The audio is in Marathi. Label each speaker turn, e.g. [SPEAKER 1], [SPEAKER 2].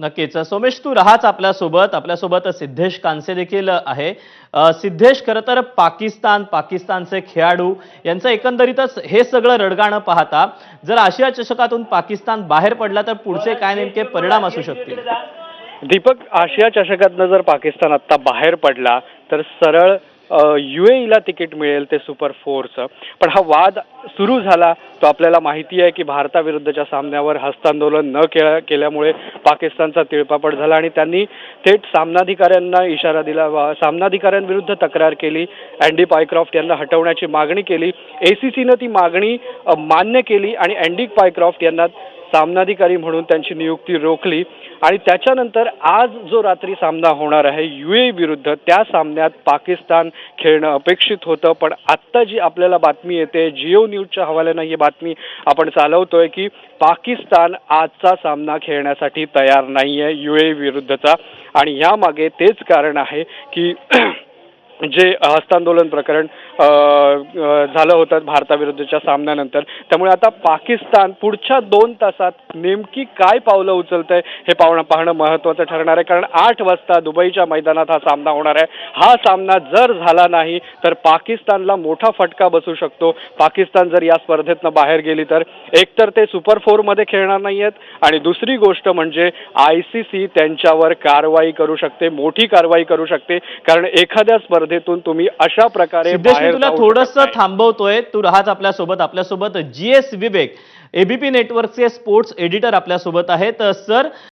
[SPEAKER 1] नक्कीच. सोमेश तू राहाच आपल्यासोबत. आपल्यासोबत सिद्धेश कांसे देखील आहे. सिद्धेश खरं तर पाकिस्तान पाकिस्तानचे खेळाडू. यांचं एकंदरीतच हे सगळं रडगाणं पाहता जर आशिया चषकातून पाकिस्तान बाहेर पडला तर पुढचे काय नेमके परिणाम असू शकतील?
[SPEAKER 2] दीपक आशिया चषकातनं जर पाकिस्तान आत्ता बाहेर पडला तर सरळ ला तिकीट मिळेल ते सुपर फोरचं पण हा वाद सुरू झाला तो आपल्याला माहिती आहे की भारताविरुद्धच्या सामन्यावर हस्तांदोलन न केल्या केल्यामुळे पाकिस्तानचा तिळपापड झाला आणि त्यांनी थेट सामनाधिकाऱ्यांना इशारा दिला. वा- सामनाधिकाऱ्यांविरुद्ध तक्रार केली. अँडी पायक्रॉफ्ट यांना हटवण्याची मागणी केली. एसीसीनं ती मागणी मान्य केली आणि अँडी पायक्रॉफ्ट यांना सामनाधिकारी म्हणून त्यांची नियुक्ती रोखली आणि त्याच्यानंतर आज जो रात्री सामना होणार आहे युए विरुद्ध त्या सामन्यात पाकिस्तान खेळणं अपेक्षित होतं. पण आत्ता जी आपल्याला बातमी येते जिओ न्यूजच्या हवाल्यानं ही बातमी आपण चालवतोय की पाकिस्तान आजचा सामना खेळण्यासाठी तयार नाही आहे युए विरुद्धचा. आणि यामागे तेच कारण आहे की जे हस्तांदोलन प्रकरण झालं होतं भारताविरुद्धच्या सामन्यानंतर. त्यामुळे आता पाकिस्तान पुढच्या दोन तासात नेमकी काय पावलं उचलतंय हे पाहणं पाहणं महत्त्वाचं ठरणार आहे. कारण आठ वाजता दुबईच्या मैदानात हा सामना होणार आहे. हा सामना जर झाला नाही तर पाकिस्तानला मोठा फटका बसू शकतो. पाकिस्तान जर या स्पर्धेतनं बाहेर गेली तर. एकतर ते सुपर फोरमध्ये खेळणार नाही आहेत आणि दुसरी गोष्ट म्हणजे आय सी सी त्यांच्यावर कारवाई करू शकते मोठी कारवाई करू शकते. कारण एखाद्या स्पर्धेतून तुम्ही अशा प्रकारे
[SPEAKER 1] तुला थोडस. थांबवतोय. तू राहाच आपल्यासोबत. आपल्यासोबत जी एस विवेक एबीपी नेटवर्कचे स्पोर्ट्स एडिटर आपल्यासोबत आहेत. सर